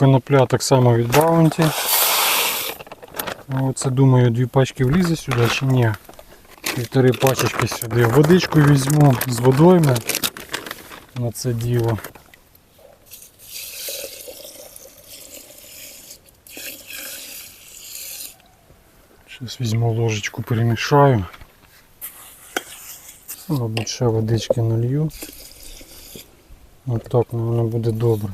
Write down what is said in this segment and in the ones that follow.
конопля так само від Bounty. Оце думаю, дві пачки влізе сюди чи ні. Півтори пачечки сюди. Водичку візьму з водойми на це діло. Зараз візьму ложечку, перемішаю. Мабуть, ще водички налью. Отак, ну, воно буде добре.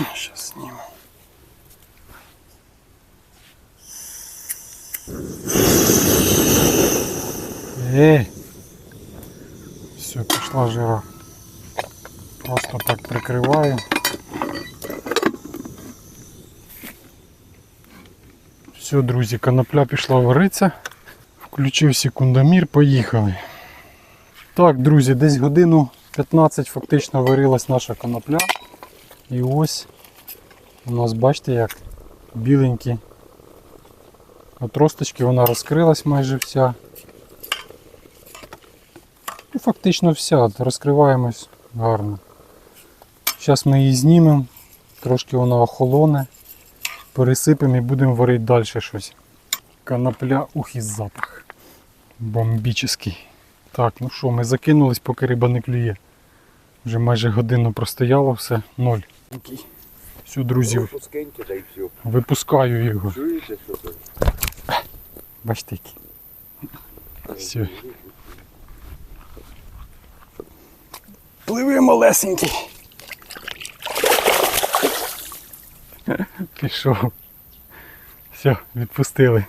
Зараз зніму. Ей! Все, пішла жира. Просто так прикриваю. Все, друзі, конопля пішла варитися. Включив секундомір, поїхали. Так, друзі, десь годину 15 фактично варилась наша конопля. І ось у нас, бачите, як біленькі отросточки, вона розкрилась майже вся. І фактично вся, розкриваємось гарно. Зараз ми її знімемо, трошки вона охолоне, пересипемо і будемо варити далі щось. Конопля, ух і запах. Бомбічний. Так, ну що, ми закинулись, поки риба не клює. Вже майже годину простояло все, ноль. Все, друзі, випускаю його. Бачите які. Все. Пливи малесенький. Пішов. Все, відпустили.